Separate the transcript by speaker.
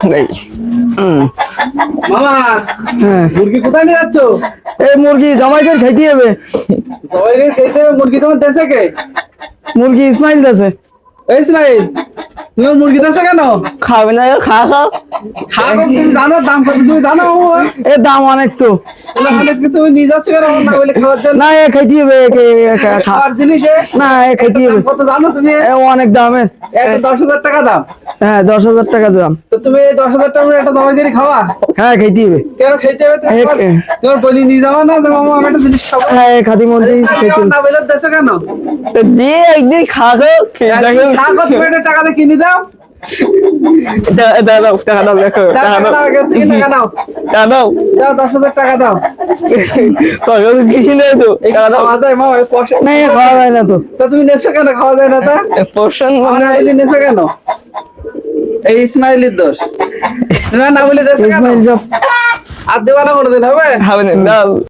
Speaker 1: হ্যাঁ।
Speaker 2: মুরগি কোথায় নিয়ে যাচ্ছ?
Speaker 1: এই মুরগি জামাইকে খাইতে হবে।
Speaker 2: সবাইকে খেতে হবে মুরগি তোমার দেশে কে?
Speaker 1: মুরগি ইসমাইল আছে
Speaker 2: ইসমাইল তুমি মুরগি দেশে কেন?
Speaker 1: খাবে না খা খাও
Speaker 2: খা তুমি জানো দাম কত তুমি জানো
Speaker 1: দাম অনেক তো।
Speaker 2: অনেক তুমি নিয়ে যাচ্ছ কেন না বলে খাওয়ার জন্য?
Speaker 1: না এ খাইতে হবে
Speaker 2: খাওয়ার জিনিস?
Speaker 1: না এ খাইতে হবে।
Speaker 2: কত জানো তুমি?
Speaker 1: অনেক দামের
Speaker 2: দশ হাজার টাকা দাম।
Speaker 1: হ্যাঁ দশ হাজার টাকা দাম।
Speaker 2: তো তুমি দশ হাজার টাকা একটা খাওয়া
Speaker 1: হ্যাঁ খাইতে হবে।
Speaker 2: কেন হবে? তোমার- বলি নিয়ে যাওয়া না? যে মামা আমি একটা জিনিস খাব।
Speaker 1: হ্যাঁ খাদি মন্দির খাইতে
Speaker 2: না বলে দেশে কেন?
Speaker 1: একদিন খা খাও
Speaker 2: তুমি টাকা দিয়ে কিনে দাও।
Speaker 1: দাও টাকা দাও দেখো
Speaker 2: টাকা দাও টাকা দাও
Speaker 1: দাও
Speaker 2: দশ হাজার টাকা দাও।
Speaker 1: কাছে নেই তো দাও
Speaker 2: খাওয়া যায় পয়সা
Speaker 1: না খাওয়া যায় না তো।
Speaker 2: তা তুমি নেছো কেন? খাওয়া যায় না তা? আমার নেছো কেন? এই ইসমাইলের দোষ। না না বলে আর দেওয়া না দিলে হবে?
Speaker 1: হবে না